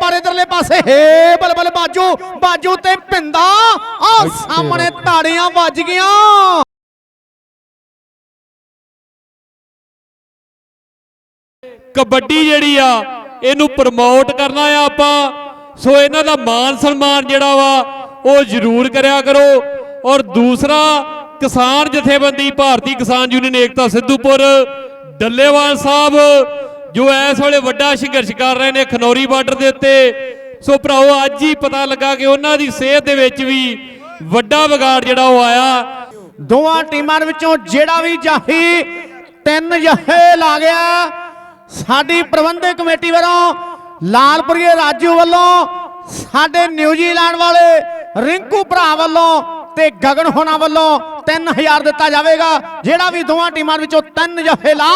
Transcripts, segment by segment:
ਪਰ ਇਧਰਲੇ ਪਾਸੇ ਹੇ ਬਲਬਲ ਬਾਜੂ ਬਾਜੂ ਤੇ ਪਿੰਦਾ ਆ ਸਾਹਮਣੇ ਤਾੜੀਆਂ ਵੱਜ ਗਈਆਂ। ਕਬੱਡੀ ਜਿਹੜੀ ਆ ਇਹਨੂੰ ਪ੍ਰਮੋਟ ਕਰਨਾ ਆ ਆਪਾਂ। ਸੋ ਇਹਨਾਂ ਦਾ ਮਾਨ ਸਨਮਾਨ ਜਿਹੜਾ ਵਾ ਉਹ ਜ਼ਰੂਰ ਕਰਿਆ ਕਰੋ। ਔਰ ਦੂਸਰਾ ਕਿਸਾਨ ਜਥੇਬੰਦੀ ਭਾਰਤੀ ਕਿਸਾਨ ਯੂਨੀਅਨ ਏਕਤਾ ਸਿੱਧੂਪੁਰ ਡੱਲੇਵਾਲ ਸਾਹਿਬ ਜੋ ਇਸ ਵੇਲੇ ਵੱਡਾ ਸੰਘਰਸ਼ ਕਰ ਰਹੇ ਨੇ ਖਨੌਰੀ ਬਾਰਡਰ ਦੇ ਉੱਤੇ। ਸੋ ਭਰਾਓ ਅੱਜ ਹੀ ਪਤਾ ਲੱਗਾ ਕਿ ਉਹਨਾਂ ਦੀ ਸਿਹਤ ਦੇ ਵਿੱਚ ਵੀ ਵੱਡਾ ਵਿਗਾੜ ਜਿਹੜਾ ਉਹ ਆਇਆ। ਦੋਵਾਂ ਟੀਮਾਂ ਵਿੱਚੋਂ ਜਿਹੜਾ ਵੀ ਜਾਹੀ, ਤਿੰਨ ਜਹੇ ਲਾ ਗਿਆ। ਸਾਡੀ ਪ੍ਰਬੰਧਕ ਕਮੇਟੀ ਵੱਲੋਂ ਲਾਲਪੁਰੀਏ ਰਾਜੂ ਵੱਲੋਂ, ਸਾਡੇ ਨਿਊਜ਼ੀਲੈਂਡ ਵਾਲੇ ਰਿੰਕੂ ਭਰਾ ਵੱਲੋਂ ਤੇ ਗਗਨ ਹੋਣਾ ਵੱਲੋਂ 3000 ਦਿੱਤਾ ਜਾਵੇਗਾ। ਜਿਹੜਾ ਵੀ ਦੋਵਾਂ ਟੀਮਾਂ ਵਿੱਚੋਂ ਤਿੰਨ ਜਫੇ ਲਾ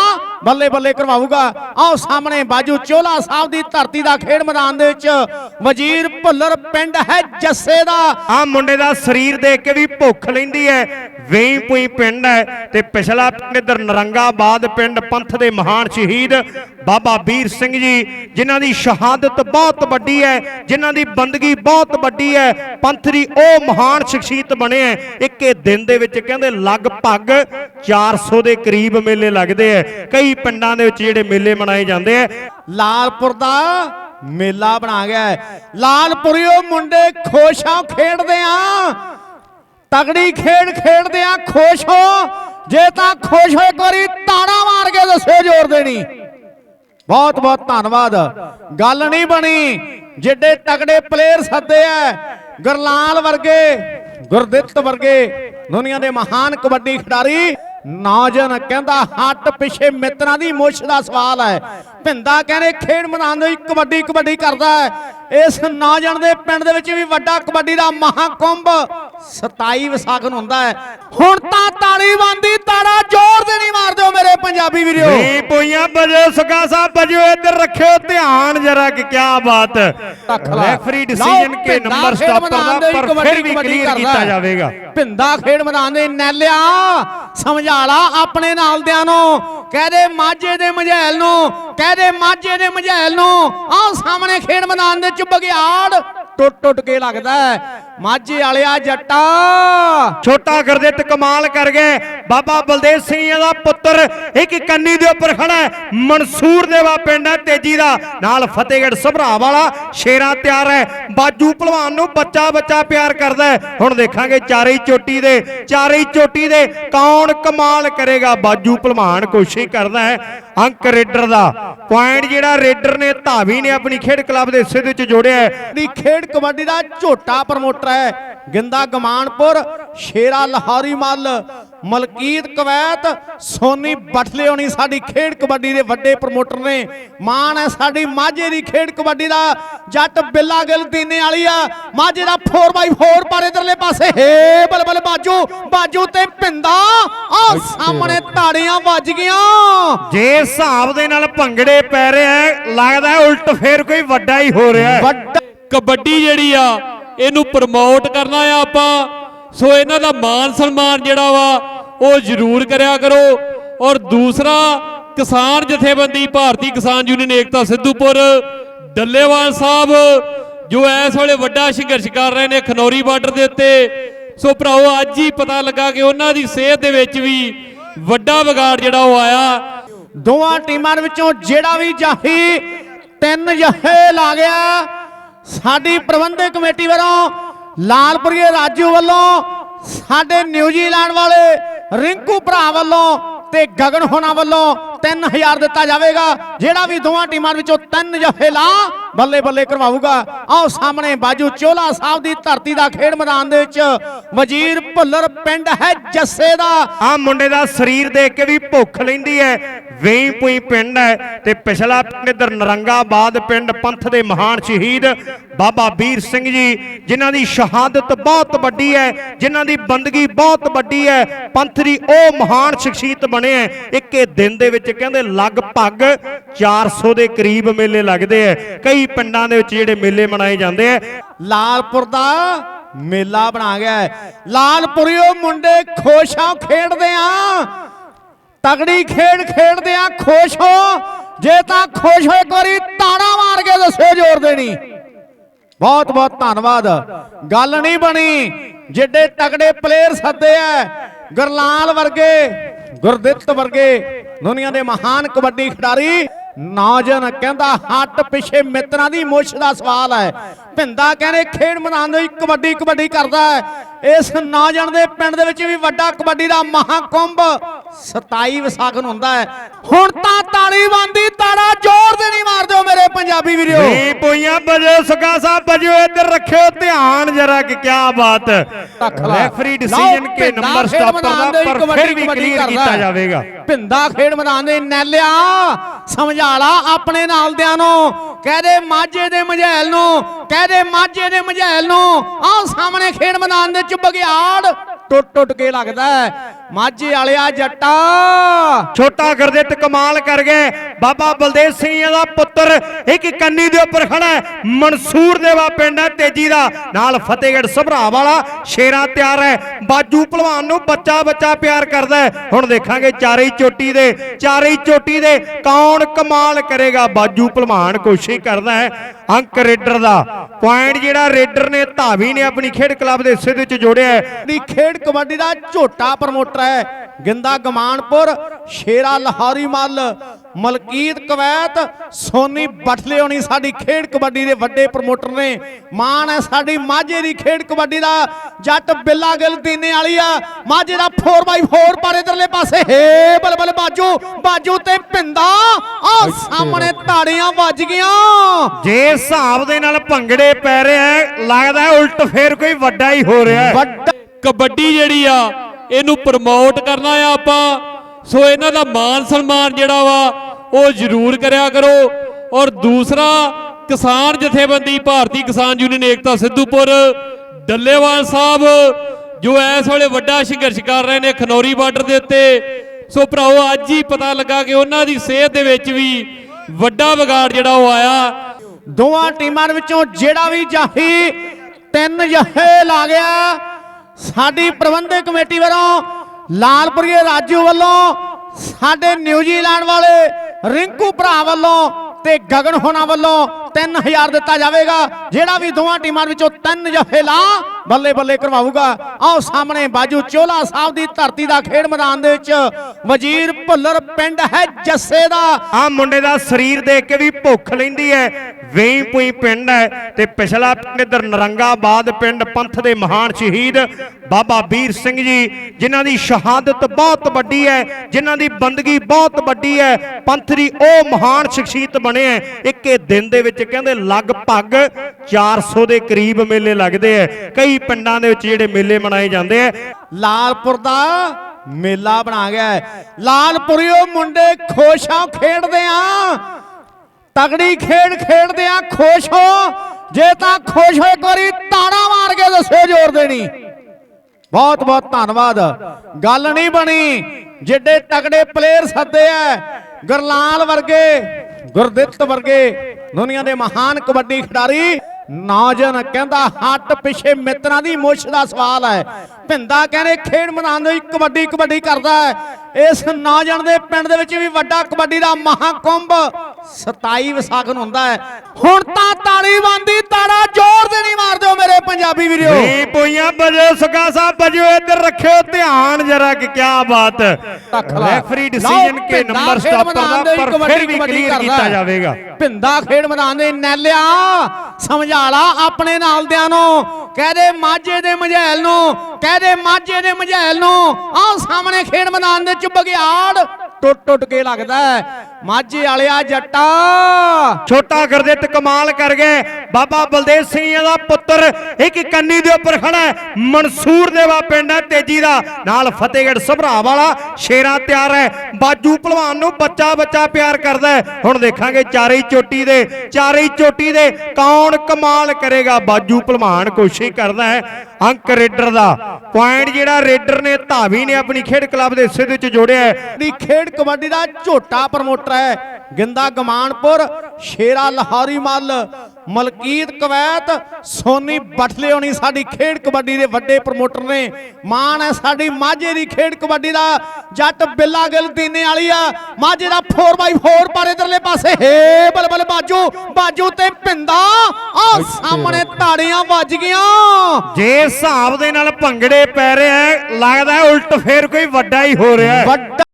ਬੱਲੇ ਬੱਲੇ ਕਰਵਾਊਗਾ। ਆਓ ਸਾਹਮਣੇ ਬਾਜੂ ਚੋਲਾ ਸਾਹਿਬ ਦੀ ਧਰਤੀ ਦਾ ਖੇਡ ਮੈਦਾਨ ਦੇ ਵਿੱਚ। ਵਜ਼ੀਰ ਭੁੱਲਰ ਪਿੰਡ ਹੈ ਜੱਸੇ ਦਾ। ਆ ਮੁੰਡੇ ਦਾ ਸਰੀਰ ਦੇਖ ਕੇ ਵੀ ਭੁੱਖ ਲੈਂਦੀ ਹੈ। ਵੇਈ ਪੂਈ ਪਿੰਡ ਹੈ ਤੇ ਪਿਛਲਾ ਪਿੰਡ ਇਧਰ ਨਰੰਗਾਬਾਦ ਪਿੰਡ ਪੰਥ ਦੇ ਮਹਾਨ ਸ਼ਹੀਦ ਬਾਬਾ ਵੀਰ ਸਿੰਘ ਜੀ, ਜਿਨ੍ਹਾਂ ਦੀ ਸ਼ਹਾਦਤ ਬਹੁਤ ਵੱਡੀ ਹੈ, ਜਿਨ੍ਹਾਂ ਦੀ ਬੰਦਗੀ ਬਹੁਤ ਵੱਡੀ ਹੈ। ਪੰਥ ਦੀ ਉਹ ਮਹਾਨ ਸ਼ਖਸੀਅਤ ਬਣੇ ਹੈ। ਇੱਕੇ ਦਿਨ ਦੇ ਵਿੱਚ ਕਹਿੰਦੇ ਲਗਭਗ 400 ਦੇ ਕਰੀਬ ਮੇਲੇ ਲੱਗਦੇ ਹੈ ਕਈ ਪਿੰਡਾਂ ਦੇ ਵਿੱਚ ਜਿਹੜੇ ਮੇਲੇ ਮਨਾਏ ਜਾਂਦੇ ਹੈ ਲਾਲਪੁਰ ਦਾ ਮੇਲਾ ਬਣਾ ਗਿਆ ਹੈ ਲਾਲਪੁਰੀਓ ਮੁੰਡੇ ਖੁਸ਼ ਖੇਡਦੇ ਆ। ਤਗੜੀ ਖੇਡ ਖੇਡਦੇ ਆ, ਖੁਸ਼ ਹੋ। ਜੇ ਤਾਂ ਖੁਸ਼ ਹੋ ਇੱਕ ਵਾਰੀ ਤਾੜਾ ਮਾਰ ਕੇ ਦੱਸਿਓ ਜ਼ੋਰ ਦੇਣੀ। ਬਹੁਤ ਬਹੁਤ ਧੰਨਵਾਦ। ਗੱਲ ਨਹੀਂ ਬਣੀ। ਜਿੱਡੇ ਤਗੜੇ ਪਲੇਅਰ ਸੱਦੇ ਐ, ਗੁਰਲਾਲ ਵਰਗੇ, ਗੁਰਦਿੱਤ ਵਰਗੇ ਦੁਨੀਆ ਦੇ ਮਹਾਨ ਕਬੱਡੀ ਖਿਡਾਰੀ ਨੌਜਨ ਕਹਿੰਦਾ ਹੱਟ ਪਿਛੇ ਮਿੱਤਰਾਂ ਦੀ ਮੁੱਛ ਦਾ ਸਵਾਲ ਹੈ। ਭਿੰਦਾ ਕਹਿੰਦੇ ਖੇਡ ਮੈਦਾਨ ਦੇ ਕਬੱਡੀ ਕਬੱਡੀ ਕਰਦਾ ਹੈ। ਇਸ ਨੌਜਨ ਦੇ ਪਿੰਡ ਦੇ ਵਿੱਚ ਵੀ ਵੱਡਾ ਕਬੱਡੀ ਦਾ ਮਹਾਕੁੰਭ 27 ਵਿਸਾਖ ਨੂੰ ਹੁੰਦਾ ਹੈ। ਹੁਣ ਤਾਂ ਤਾੜੀ ਬੰਦੀ ਤਾੜਾ ਜ਼ੋਰ ਦੇ ਨਹੀਂ ਮਾਰ ਦਿਓ ਮੇਰੇ ਪੰਜਾਬੀ ਵੀਰੋ। ਵੇ ਪੋਈਆਂ ਬਜੋ ਸੁਖਾ ਸਾਹਿਬ ਬਜੋ ਇੱਧਰ ਰੱਖਿਓ ਧਿਆਨ ਜਰਾ ਕਿ ਕੀ ਬਾਤ। ਰੈਫਰੀ ਡਿਸੀਜਨ ਕੇ ਨੰਬਰ ਸਟਾਪਰ ਦਾ ਪਰ ਫਿਰ ਵੀ ਕਲੀਅਰ ਕੀਤਾ ਹੈ। ਜਾਵੇਗਾ। ਭਿੰਦਾ ਖੇਡ ਮੈਦਾਨ ਦੇ ਨੈਲਿਆ ਸਮਝਾ ਲਾ ਆਪਣੇ ਨਾਲਦਿਆਂ ਨੂੰ। ਕਹਦੇ ਮਾਝੇ ਦੇ ਮਝੈਲ ਨੂੰ ਕਹਦੇ ਮਾਝੇ ਦੇ ਮਝੈਲ ਨੂੰ। ਆਹ ਸਾਹਮਣੇ ਖੇਡ ਮੈਦਾਨ ਦੇ ਚ ਬਗਿਆੜ ਟੁੱਟ ਟੁੱਟ ਕੇ ਲੱਗਦਾ ਹੈ। ਮਾਝੇ ਵਾਲਿਆ ਜੱਟਾ। ਛੋਟਾ ਗੁਰਦਿੱਤ ਕਮਾਲ ਕਰ ਗਏ। ਬਾਬਾ ਬਲਦੇਵ ਸਿੰਘ ਦਾ ਪੁੱਤਰ ਇੱਕ ਕੰਨੀ ਦੇ ਉੱਪਰ ਖੜਾ ਹੈ। ਮਨਸੂਰ ਦੇਵਾ ਪਿੰਡ ਹੈ ਤੇਜੀ ਦਾ। ਨਾਲ ਫਤਿਹਗੜ੍ਹ ਸਭਰਾ ਵਾਲਾ ਸ਼ੇਰਾ ਤਿਆਰ ਹੈ। ਬਾਜੂ ਭਲਵਾਨ ਨੂੰ ਬੱਚਾ ਬੱਚਾ ਪਿਆਰ ਕਰਦਾ ਹੈ। ਹੁਣ ਦੇਖਾਂਗੇ ਚਾਰੇ ਚੋਟੀ ਦੇ ਚਾਰੇ ਚੋਟੀ ਦੇ ਕੌਣ ਕਮਾਲ ਕਰੇਗਾ। ਬਾਜੂ ਭਲਵਾਨ ਕੋਸ਼ਿਸ਼ ਕਰਦਾ ਹੈ ਅੰਕ ਰੇਡਰ ਦਾ। ਪੁਆਇੰਟ ਜਿਹੜਾ ਰੇਡਰ ਨੇ ਧਾਵੀ ਨੇ ਆਪਣੀ ਖੇਡ ਕਲੱਬ ਦੇ ਹਿੱਸੇ ਦੇ ਵਿੱਚ ਜੋੜਿਆ ਹੈ। ਦੀ ਖੇਡ ਕਬੱਡੀ ਦਾ ਝੋਟਾ ਪ੍ਰਮੋਟਰ ਹੈ। ਗਿੰਦਾ ਗਮਾਨਪੁਰ ਸ਼ੇਰਾ ਲਾਹੌਰੀ ਮੱਲ ਮਲਕੀਤ ਕਵੈਤ ਸੋਨੀ ਬਟਲੇ ਹੋਣੀ ਸਾਡੀ ਖੇਡ ਕਬੱਡੀ ਦੇ ਵੱਡੇ ਪ੍ਰਮੋਟਰ ਨੇ। ਮਾਣ ਹੈ ਸਾਡੀ ਮਾਝੇ ਦੀ ਖੇਡ ਕਬੱਡੀ ਦਾ। ਜੱਟ ਬਿੱਲਾ ਗਿੱਲ ਦੀਨੇ ਵਾਲੀ ਆ। ਮਾਝੇ ਦਾ 4x4 ਪਰ ਇਧਰਲੇ ਪਾਸੇ। ਹੇ ਬਲਬਲ ਬਾਜੂ ਬਾਜੂ ਤੇ ਪਿੰਦਾ। ਆ ਸਾਹਮਣੇ ਤਾੜੀਆਂ ਵੱਜ ਗਈਆਂ। ਜੇ ਹਿਸਾਬ ਦੇ ਨਾਲ ਭੰਗੜੇ ਪੈ ਰਿਹਾ ਹੈ ਲੱਗਦਾ ਉਲਟ ਫੇਰ ਕੋਈ ਵੱਡਾ ਹੀ ਹੋ ਰਿਹਾ ਕਬੱਡੀ ਜਿਹੜੀ ਆ ਇਹਨੂੰ ਪ੍ਰਮੋਟ ਕਰਨਾ ਆ ਆਪਾਂ। ਸੋ ਇਹਨਾਂ ਦਾ ਮਾਨ ਸਨਮਾਨ ਜਿਹੜਾ ਵਾ, ਉਹ ਜ਼ਰੂਰ ਕਰਿਆ ਕਰੋ। ਔਰ ਦੂਸਰਾ, ਕਿਸਾਨ ਜਥੇਬੰਦੀ, ਭਾਰਤੀ ਕਿਸਾਨ ਯੂਨੀਅਨ ਏਕਤਾ ਸਿੱਧੂਪੁਰ, ਡੱਲੇਵਾਲ ਸਾਹਿਬ, ਜੋ ਇਸ ਵੇਲੇ ਵੱਡਾ ਸੰਘਰਸ਼ ਕਰ ਰਹੇ ਨੇ ਖਨੌਰੀ ਬਾਰਡਰ ਦੇ ਉੱਤੇ। ਸੋ ਭਰਾਓ, ਅੱਜ ਹੀ ਪਤਾ ਲੱਗਾ ਕਿ ਉਹਨਾਂ ਦੀ ਸਿਹਤ ਦੇ ਵਿੱਚ ਵੀ ਵੱਡਾ ਵਿਗਾੜ ਜਿਹੜਾ ਉਹ ਆਇਆ। ਦੋਵਾਂ ਟੀਮਾਂ ਵਿੱਚੋਂ ਜਿਹੜਾ ਵੀ ਜਾਹੀ, ਤਿੰਨ ਜਹੇ ਲਾ ਗਿਆ। ਸਾਡੀ ਪ੍ਰਬੰਧਕ ਕਮੇਟੀ ਵੱਲੋਂ ਲਾਲਪੁਰੀਏ ਰਾਜੂ ਵੱਲੋਂ, ਸਾਡੇ ਨਿਊਜ਼ੀਲੈਂਡ ਵਾਲੇ ਰਿੰਕੂ ਭਰਾ ਵੱਲੋਂ ਤੇ ਗਗਨ ਹੋਣਾ ਵੱਲੋਂ 3000 ਦਿੱਤਾ ਜਾਵੇਗਾ। ਜਿਹੜਾ ਵੀ ਦੋਵਾਂ ਟੀਮਾਂ ਵਿੱਚੋਂ ਤਿੰਨ ਜਫੇ ਲਾ ਬੱਲੇ ਬੱਲੇ ਕਰਵਾਊਗਾ। ਆਓ ਸਾਹਮਣੇ ਬਾਜੂ ਚੋਲਾ ਸਾਹਿਬ ਦੀ ਧਰਤੀ ਦਾ ਖੇਡ ਮੈਦਾਨ ਦੇ ਵਿੱਚ ਵਜ਼ੀਰ ਭੁੱਲਰ ਪਿੰਡ ਹੈ ਜੱਸੇ ਦਾ। ਆ ਮੁੰਡੇ ਦਾ ਸਰੀਰ ਦੇਖ ਕੇ ਵੀ ਭੁੱਖ ਲੈਂਦੀ ਹੈ। ਵੇਈ ਪੂਈ ਪਿੰਡ ਹੈ ਤੇ ਪਿਛਲਾ ਪਿੰਡ ਇਧਰ ਨਰੰਗਾਬਾਦ ਪਿੰਡ ਪੰਥ ਦੇ ਮਹਾਨ ਸ਼ਹੀਦ ਬਾਬਾ ਵੀਰ ਸਿੰਘ ਜੀ, ਜਿਨ੍ਹਾਂ ਦੀ ਸ਼ਹਾਦਤ ਬਹੁਤ ਵੱਡੀ ਹੈ, ਜਿਨ੍ਹਾਂ ਦੀ ਬੰਦਗੀ ਬਹੁਤ ਵੱਡੀ ਹੈ। ਪੰਥ ਦੀ ਉਹ ਮਹਾਨ ਸ਼ਖਸੀਅਤ ਬਣੇ ਹੈ। ਇੱਕੇ ਦਿਨ ਦੇ ਵਿੱਚ ਕਹਿੰਦੇ ਲਗਭਗ 400 ਦੇ ਕਰੀਬ ਮੇਲੇ ਲੱਗਦੇ ਹੈ ਕਈ ਪਿੰਡਾਂ ਦੇ ਵਿੱਚ ਜਿਹੜੇ ਮੇਲੇ ਮਨਾਏ ਜਾਂਦੇ ਹੈ ਲਾਲਪੁਰ ਦਾ ਮੇਲਾ ਬਣਾ ਗਿਆ ਹੈ ਲਾਲਪੁਰੀਓ ਮੁੰਡੇ ਖੁਸ਼ ਖੇਡਦੇ ਆ। ਤਗੜੀ ਖੇਡ ਖੇਡਦੇ ਆ, ਖੁਸ਼ ਜੇ ਤਾਂ ਖੁਸ਼ ਹੋ ਇੱਕ ਵਾਰੀ ਤਾੜਾ ਮਾਰ ਕੇ ਦੱਸਿਓ ਜ਼ੋਰ ਦੇਣੀ ਬਹੁਤ ਬਹੁਤ ਧੰਨਵਾਦ। ਗੱਲ ਨਹੀਂ ਬਣੀ। ਜਿੱਡੇ ਤਗੜੇ ਪਲੇਅਰ ਸੱਦੇ ਐ, ਗੁਰਲਾਲ ਵਰਗੇ, ਗੁਰਦਿੱਤ ਵਰਗੇ ਦੁਨੀਆ ਦੇ ਮਹਾਨ ਕਬੱਡੀ ਖਿਡਾਰੀ ਨੌਜਨ ਕਹਿੰਦਾ ਹੱਟ ਪਿਛੇ ਮਿੱਤਰਾਂ ਦੀ ਮੁੱਛ ਦਾ ਸਵਾਲ ਹੈ। ਭਿੰਦਾ ਕਹਿੰਦੇ ਖੇਡ ਮੈਦਾਨ ਦੇ ਵਿੱਚ ਕਬੱਡੀ ਕਬੱਡੀ ਕਰਦਾ ਹੈ। ਇਸ ਨੌਜਨ ਦੇ ਪਿੰਡ ਦੇ ਵਿੱਚ ਵੀ ਵੱਡਾ ਕਬੱਡੀ ਦਾ ਮਹਾਕੁੰਭ 27 ਵਿਸਾਖ ਨੂੰ ਹੁੰਦਾ ਹੈ। ਹੁਣ ਤਾਂ ਤਾੜੀ ਬੰਦੀ ਤਾੜਾ ਜ਼ੋਰ ਦੇ ਨਹੀਂ ਮਾਰ ਦਿਓ ਮੇਰੇ ਪੰਜਾਬੀ ਵੀਰੋ। ਨਹੀਂ ਪੋਈਆਂ ਬਜੋ ਸੁਖਾ ਸਾਹਿਬ ਬਜੋ ਇੱਧਰ ਰੱਖਿਓ ਧਿਆਨ ਜਰਾ ਕਿ ਕੀ ਬਾਤ। ਰੈਫਰੀ ਡਿਸੀਜਨ ਕੇ ਨੰਬਰ ਸਟਾਪਰ ਦਾ ਪਰ ਫਿਰ ਵੀ ਕਲੀਅਰ ਕੀਤਾ। ਜਾਵੇਗਾ। ਭਿੰਦਾ ਖੇਡ ਮੈਦਾਨ ਦੇ ਨੈਲਿਆ ਸਮਝਾ ਲਾ ਆਪਣੇ ਨਾਲਦਿਆਂ ਨੂੰ। ਕਹਦੇ ਮਾਝੇ ਦੇ ਮਝੈਲ ਨੂੰ ਕਹਦੇ ਮਾਝੇ ਦੇ ਮਝੈਲ ਨੂੰ। ਆਹ ਸਾਹਮਣੇ ਖੇਡ ਮੈਦਾਨ ਦੇ ਚ ਬਗਿਆੜ ਟੁੱਟ ਟੁੱਟ ਕੇ ਲੱਗਦਾ ਹੈ। ਮਾਝੇ ਵਾਲਿਆ ਜੱਟਾ। ਛੋਟਾ ਗੁਰਦਿੱਤ ਕਮਾਲ ਕਰ ਗਏ। ਬਾਬਾ ਬਲਦੇਵ ਸਿੰਘ ਦਾ ਪੁੱਤਰ ਇੱਕ ਕੰਨੀ ਦੇ ਉੱਪਰ ਖੜਾ ਹੈ। ਮਨਸੂਰ ਦੇਵਾ ਪਿੰਡ ਹੈ ਤੇਜੀ ਦਾ। ਨਾਲ ਫਤਿਹਗੜ੍ਹ ਸਭਰਾ ਵਾਲਾ ਸ਼ੇਰਾਂ ਤਿਆਰ ਹੈ। ਬਾਜੂ ਭਲਵਾਨ ਨੂੰ ਬੱਚਾ ਬੱਚਾ ਪਿਆਰ ਕਰਦਾ ਹੁਣ ਦੇਖਾਂਗੇ ਚਾਰੇ ਚੋਟੀ ਦੇ ਚਾਰੇ ਚੋਟੀ ਦੇ ਕੌਣ ਕਮਾਲ ਕਰੇਗਾ। ਬਾਜੂ ਭਲਵਾਨ ਕੋਸ਼ਿਸ਼ ਕਰਦਾ ਹੈ ਅੰਕ ਰੇਡਰ ਦਾ। ਪੁਆਇੰਟ ਜਿਹੜਾ ਰੇਡਰ ਨੇ ਧਾਵੀ ਨੇ ਆਪਣੀ ਖੇਡ ਕਲੱਬ ਦੇ ਹਿੱਸੇ ਦੇ ਵਿੱਚ ਜੋੜਿਆ ਹੈ। ਦੀ ਖੇਡ ਕਬੱਡੀ ਦਾ ਝੋਟਾ ਪ੍ਰਮੋਟਰ ਹੈ। ਗਿੰਦਾ ਗਮਾਨਪੁਰ ਸ਼ੇਰਾ ਲਾਹੌਰੀ ਮੱਲ ਮਲਕੀਤ ਕਵੈਤ ਸੋਨੀ ਹੋਣੀ ਸਾਡੀ ਖੇਡ ਕਬੱਡੀ ਦੇ ਵੱਡੇ ਪ੍ਰਮੋਟਰ ਨੇ। ਮਾਨ ਹੈ ਸਾਡੀ ਮਾਝੇ ਦੀ ਖੇਡ ਕਬੱਡੀ ਦਾ। ਜੱਟ ਬਿੱਲਾ ਗਿੱਲ ਦੀਨੇ ਵਾਲੀ ਆ। ਮਾਝੇ ਦਾ 4x4 ਪਰ ਇਧਰਲੇ ਪਾਸੇ। ਹੇ ਬਲ ਬਲ ਬਾਜੂ ਬਾਜੂ ਤੇ ਪਿੰਦਾ। ਆ ਸਾਹਮਣੇ ਤਾੜੀਆਂ ਵੱਜ ਗਈਆਂ। ਜੇ ਹਿਸਾਬ ਦੇ ਨਾਲ ਭੰਗੜੇ ਪੈ ਰਿਹਾ ਹੈ ਲੱਗਦਾ ਉਲਟ ਫੇਰ ਕੋਈ ਵੱਡਾ ਹੀ ਹੋ ਰਿਹਾ ਵੱਡਾ ਕਬੱਡੀ ਜਿਹੜੀ ਆ ਇਹਨੂੰ ਪ੍ਰਮੋਟ ਕਰਨਾ ਆ ਆਪਾਂ। ਸੋ ਇਹਨਾਂ ਦਾ ਮਾਨ ਸਨਮਾਨ ਜਿਹੜਾ ਵਾ, ਉਹ ਜ਼ਰੂਰ ਕਰਿਆ ਕਰੋ। ਔਰ ਦੂਸਰਾ, ਕਿਸਾਨ ਜਥੇਬੰਦੀ, ਭਾਰਤੀ ਕਿਸਾਨ ਯੂਨੀਅਨ ਏਕਤਾ ਸਿੱਧੂਪੁਰ, ਡੱਲੇਵਾਲ ਸਾਹਿਬ, ਜੋ ਇਸ ਵੇਲੇ ਵੱਡਾ ਸੰਘਰਸ਼ ਕਰ ਰਹੇ ਨੇ ਖਨੌਰੀ ਬਾਰਡਰ ਦੇ ਉੱਤੇ। ਸੋ ਭਰਾਓ, ਅੱਜ ਹੀ ਪਤਾ ਲੱਗਾ ਕਿ ਉਹਨਾਂ ਦੀ ਸਿਹਤ ਦੇ ਵਿੱਚ ਵੀ ਵੱਡਾ ਵਿਗਾੜ ਜਿਹੜਾ ਉਹ ਆਇਆ। ਦੋਵਾਂ ਟੀਮਾਂ ਵਿੱਚੋਂ ਜਿਹੜਾ ਵੀ ਜਾਹੀ, ਤਿੰਨ ਜਹੇ ਲਾ ਗਿਆ। ਸਾਡੀ ਪ੍ਰਬੰਧਕ ਕਮੇਟੀ ਵੱਲੋਂ ਲਾਲਪੁਰੀਏ ਰਾਜੂ ਵੱਲੋਂ, ਸਾਡੇ ਨਿਊਜ਼ੀਲੈਂਡ ਵਾਲੇ ਰਿੰਕੂ ਭਰਾ ਵੱਲੋਂ ਤੇ ਗਗਨ ਹੋਣਾ ਵੱਲੋਂ 3000 ਦਿੱਤਾ ਜਾਵੇਗਾ। ਜਿਹੜਾ ਵੀ ਦੋਵਾਂ ਟੀਮਾਂ ਵਿੱਚੋਂ ਤਿੰਨ ਜਫੇ ਲਾ ਬੱਲੇ ਬੱਲੇ ਕਰਵਾਊਗਾ। ਆਓ ਸਾਹਮਣੇ ਬਾਜੂ ਚੋਲਾ ਸਾਹਿਬ ਦੀ ਧਰਤੀ ਦਾ ਖੇਡ ਮੈਦਾਨ ਦੇ ਵਿੱਚ ਵਜ਼ੀਰ ਭੁੱਲਰ ਪਿੰਡ ਹੈ ਜੱਸੇ ਦਾ। ਆ ਮੁੰਡੇ ਦਾ ਸਰੀਰ ਦੇਖ ਕੇ ਵੀ ਭੁੱਖ ਲੈਂਦੀ ਹੈ। ਵੇਈ ਪੂਈ ਪਿੰਡ ਹੈ ਤੇ ਪਿਛਲਾ ਪਿੰਡ ਇੱਧਰ ਨਰੰਗਾਬਾਦ ਪਿੰਡ ਪੰਥ ਦੇ ਮਹਾਨ ਸ਼ਹੀਦ ਬਾਬਾ ਵੀਰ ਸਿੰਘ ਜੀ, ਜਿਨ੍ਹਾਂ ਦੀ ਸ਼ਹਾਦਤ ਬਹੁਤ ਵੱਡੀ ਹੈ, ਜਿਨ੍ਹਾਂ ਦੀ ਬੰਦਗੀ ਬਹੁਤ ਵੱਡੀ ਹੈ ਪੰਥ ਦੀ ਉਹ ਮਹਾਨ ਸ਼ਖਸੀਅਤ ਬਣੇ ਹੈ। ਇੱਕੇ ਦਿਨ ਦੇ ਵਿੱਚ ਕਹਿੰਦੇ ਲਗਭਗ 400 ਦੇ ਕਰੀਬ ਮੇਲੇ ਲੱਗਦੇ ਹੈ। ਕਈ ਪਿੰਡਾਂ ਦੇ ਵਿੱਚ ਜਿਹੜੇ ਮੇਲੇ ਮਨਾਏ ਜਾਂਦੇ ਹੈ। ਲਾਲਪੁਰ ਦਾ ਮੇਲਾ ਬਣਾ ਗਿਆ ਹੈ। ਲਾਲਪੁਰੀਓ ਮੁੰਡੇ ਖੁਸ਼ ਖੇਡਦੇ ਆ। ਤਗੜੀ ਖੇਡ ਖੇਡਦੇ ਆ, ਖੁਸ਼ ਹੋ। ਜੇ ਤਾਂ ਖੁਸ਼ ਹੋ ਇੱਕ ਵਾਰੀ ਤਾੜਾ ਮਾਰ ਕੇ ਦੱਸੋ ਜ਼ੋਰ ਦੇਣੀ। ਬਹੁਤ ਬਹੁਤ ਧੰਨਵਾਦ। ਗੱਲ ਨਹੀਂ ਬਣੀ। ਜਿੱਡੇ ਤਗੜੇ ਪਲੇਅਰ ਸੱਦੇ ਐ, ਗੁਰਲਾਲ ਵਰਗੇ, ਗੁਰਦਿੱਤ ਵਰਗੇ, ਦੁਨੀਆ ਦੇ ਮਹਾਨ ਕਬੱਡੀ ਖਿਡਾਰੀ ਨੌਜਨ ਕਹਿੰਦਾ ਹੱਟ ਪਿੱਛੇ ਮਿੱਤਰਾਂ ਦੀ ਮੁੱਛ ਦਾ ਸਵਾਲ ਹੈ ਭਿੰਦਾ ਕਹਿੰਦੇ ਖੇਡ ਮੈਦਾਨ ਦੇ ਕਬੱਡੀ ਕਬੱਡੀ ਕਰਦਾ ਹੈ ਇਸ ਨੌਜਨ ਦੇ ਪਿੰਡ ਦੇ ਵਿੱਚ ਵੀ ਵੱਡਾ ਕਬੱਡੀ ਦਾ ਮਹਾਕੁੰਭ 27 ਵਿਸਾਖ ਨੂੰ ਹੁੰਦਾ ਹੈ। ਹੁਣ ਤਾਂ ਤਾੜੀ ਬੰਦੀ ਤਾੜਾ ਜ਼ੋਰ ਦੇ ਨਹੀਂ ਮਾਰ ਦਿਓ ਮੇਰੇ ਪੰਜਾਬੀ ਵੀਰੋ। ਨਹੀਂ ਪੋਈਆਂ ਬਜੋ ਸੁਖਾ ਸਾਹਿਬ ਬਜੋ ਇੱਧਰ ਰੱਖਿਓ ਧਿਆਨ ਜਰਾ ਕਿ ਕੀ ਬਾਤ। ਰੈਫਰੀ ਡਿਸੀਜਨ ਕੇ ਨੰਬਰ ਸਟਾਪਰ ਦਾ ਦੇ ਪਰ ਫਿਰ ਵੀ ਕਲੀਅਰ ਕੀਤਾ। ਜਾਵੇਗਾ। ਭਿੰਦਾ ਖੇਡ ਮੈਦਾਨ ਦੇ ਨੈਲਿਆ ਸਮਝਾ ਲਾ ਆਪਣੇ ਨਾਲਦਿਆਂ ਨੂੰ। ਕਹਦੇ ਮਾਝੇ ਦੇ ਮਝੈਲ ਨੂੰ ਕਹਦੇ ਮਾਝੇ ਦੇ ਮਝੈਲ ਨੂੰ। ਆਹ ਸਾਹਮਣੇ ਖੇਡ ਮੈਦਾਨ ਦੇ ਚ ਬਗਿਆੜ ਟੁੱਟ ਟੁੱਟ ਕੇ ਲੱਗਦਾ ਹੈ। ਮਾਝੇ ਵਾਲਿਆ ਜੱਟਾ। ਛੋਟਾ ਗੁਰਦਿੱਤ ਕਮਾਲ ਕਰ ਗਏ। ਬਾਬਾ ਬਲਦੇਵ ਸਿੰਘ ਦਾ ਪੁੱਤਰ ਇੱਕ ਕੰਨੀ ਦੇ ਉੱਪਰ ਖੜਾ ਹੈ। ਮਨਸੂਰ ਦੇਵਾ ਪਿੰਡ ਹੈ ਤੇਜੀ ਦਾ। ਨਾਲ ਫਤਿਹਗੜ੍ਹ ਸਭਰਾ ਵਾਲਾ ਸ਼ੇਰਾਂ ਤਿਆਰ ਹੈ। ਬਾਜੂ ਭਲਵਾਨ ਨੂੰ ਬੱਚਾ ਬੱਚਾ ਪਿਆਰ ਕਰਦਾ ਹੁਣ ਦੇਖਾਂਗੇ ਚਾਰੇ ਚੋਟੀ ਦੇ ਚਾਰੇ ਚੋਟੀ ਦੇ ਕੌਣ ਕਮਾਲ ਕਰੇਗਾ। ਬਾਜੂ ਭਲਵਾਨ ਕੋਸ਼ਿਸ਼ ਕਰਦਾ ਹੈ ਅੰਕ ਰੇਡਰ ਦਾ। ਪੁਆਇੰਟ ਜਿਹੜਾ ਰੇਡਰ ਨੇ ਧਾਵੀ ਨੇ ਆਪਣੀ ਖੇਡ ਕਲੱਬ ਦੇ ਹਿੱਸੇ ਦੇ ਵਿੱਚ ਜੋੜਿਆ ਹੈ। ਦੀ ਖੇਡ ਕਬੱਡੀ ਦਾ ਝੋਟਾ ਪ੍ਰਮੋਟਰ ਹੈ। ਗਿੰਦਾ ਗਮਾਨਪੁਰ ਸ਼ੇਰਾ ਲਾਹੌਰੀ ਮੱਲ ਮਲਕੀਤ ਕਵੈਤ ਸੋਨੀ ਬਠਲੇ ਹੋਣੀ ਸਾਡੀ ਖੇਡ ਕਬੱਡੀ ਦੇ ਵੱਡੇ ਪ੍ਰਮੋਟਰ ਨੇ। ਮਾਨ ਹੈ ਸਾਡੀ ਮਾਝੇ ਦੀ ਖੇਡ ਕਬੱਡੀ ਦਾ। ਜੱਟ ਬਿੱਲਾ ਗਿੱਲ ਦੀਨੇ ਵਾਲੀ ਆ। ਮਾਝੇ ਦਾ 4x4 ਪਰ ਇਧਰਲੇ ਪਾਸੇ। ਹੇ ਬਲ ਬਲ ਬਾਜੂ ਬਾਜੂ ਤੇ ਪਿੰਦਾ। ਆ ਸਾਹਮਣੇ ਤਾੜੀਆਂ ਵੱਜ ਗਈਆਂ। ਜੇ ਹਿਸਾਬ ਦੇ ਨਾਲ ਭੰਗੜੇ ਪੈ ਰਿਹਾ ਲੱਗਦਾ ਉਲਟ ਫੇਰ ਕੋਈ ਵੱਡਾ ਹੀ ਹੋ ਰਿਹਾ ਹੈ। ਵੱਡਾ